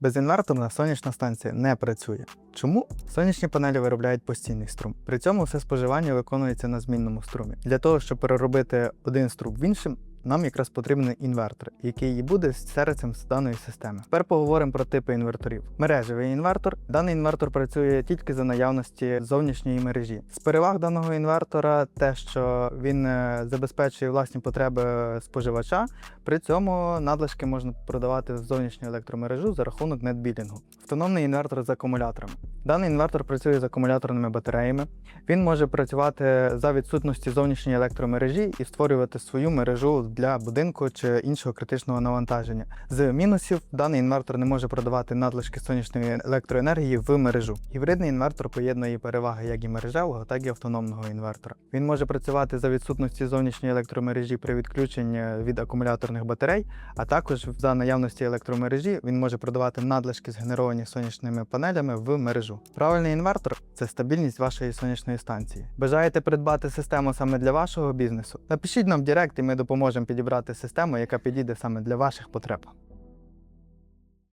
Безінверторна сонячна станція не працює. Чому? Сонячні панелі виробляють постійний струм. При цьому все споживання виконується на змінному струмі. Для того, щоб переробити один струм в іншим, нам якраз потрібен інвертор, який буде серцем даної системи. Тепер поговоримо про типи інверторів. Мережевий інвертор. Даний інвертор працює тільки за наявності зовнішньої мережі. З переваг даного інвертора те, що він е, забезпечує власні потреби споживача, при цьому надлишки можна продавати в зовнішню електромережу за рахунок нетбілінгу. Автономний інвертор з акумуляторами. Даний інвертор працює з акумуляторними батареями. Він може працювати за відсутності зовнішньої електромережі і створювати свою мережу для будинку чи іншого критичного навантаження. З мінусів даний інвертор не може продавати надлишки сонячної електроенергії в мережу. Гібридний інвертор поєднує переваги як і мережевого, так і автономного інвертора. Він може працювати за відсутності зовнішньої електромережі при відключенні від акумуляторних батарей, а також за наявності електромережі він може продавати надлишки згенеровані сонячними панелями в мережу. Правильний інвертор це стабільність вашої сонячної станції. Бажаєте придбати систему саме для вашого бізнесу? Напишіть нам в Директ, і ми допоможемо підібрати систему, яка підійде саме для ваших потреб.